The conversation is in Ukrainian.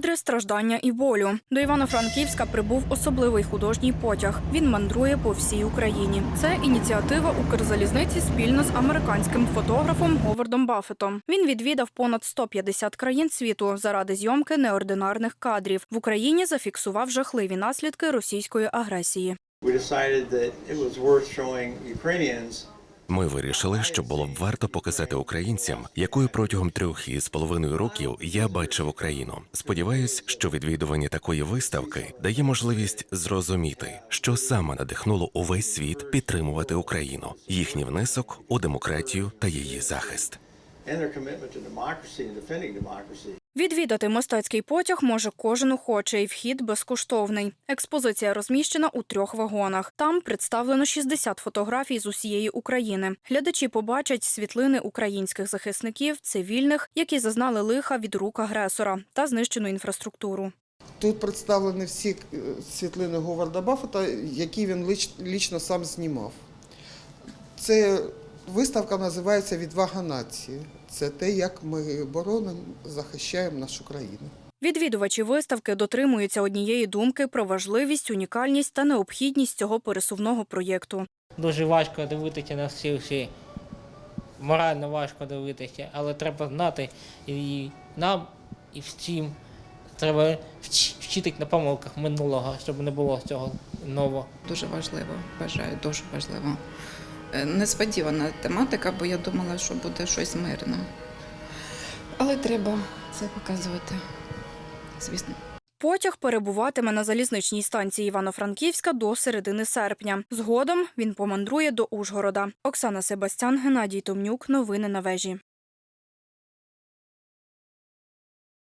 Кадри страждання і болю. До Івано-Франківська прибув особливий художній потяг. Він мандрує по всій Україні. Це ініціатива Укрзалізниці спільно з американським фотографом Говардом Баффетом. Він відвідав понад 150 країн світу заради зйомки неординарних кадрів. В Україні зафіксував жахливі наслідки російської агресії. Ми вирішили, що було б варто показати українцям, якою протягом трьох із половиною років я бачив Україну. Сподіваюсь, що відвідування такої виставки дає можливість зрозуміти, що саме надихнуло увесь світ підтримувати Україну, їхній внесок у демократію та її захист. And their commitment to democracy and defending democracy. Відвідати мистецький потяг може кожен охочий. Вхід безкоштовний. Експозиція розміщена у трьох вагонах. Там представлено 60 фотографій з усієї України. Глядачі побачать світлини українських захисників, цивільних, які зазнали лиха від рук агресора та знищену інфраструктуру. Тут представлені всі е, світлини Говарда Баффета, які він лич, лічно сам знімав. Це виставка називається Відвага нації. Це те, як ми боронимо, захищаємо нашу країну. Відвідувачі виставки дотримуються однієї думки про важливість, унікальність та необхідність цього пересувного проєкту. Дуже важко дивитися на всі всі. Морально важко дивитися, але треба знати і нам, і всім. Треба вчити на помилках минулого, щоб не було цього нового. Дуже важливо, вважаю, дуже важливо. Е, Несподівана тематика, бо я думала, що буде щось мирне. Але треба це показувати, звісно. Потяг перебуватиме на залізничній станції Івано-Франківська до середини серпня. Згодом він помандрує до Ужгорода. Оксана Себастян, Геннадій Томнюк. Новини на вежі.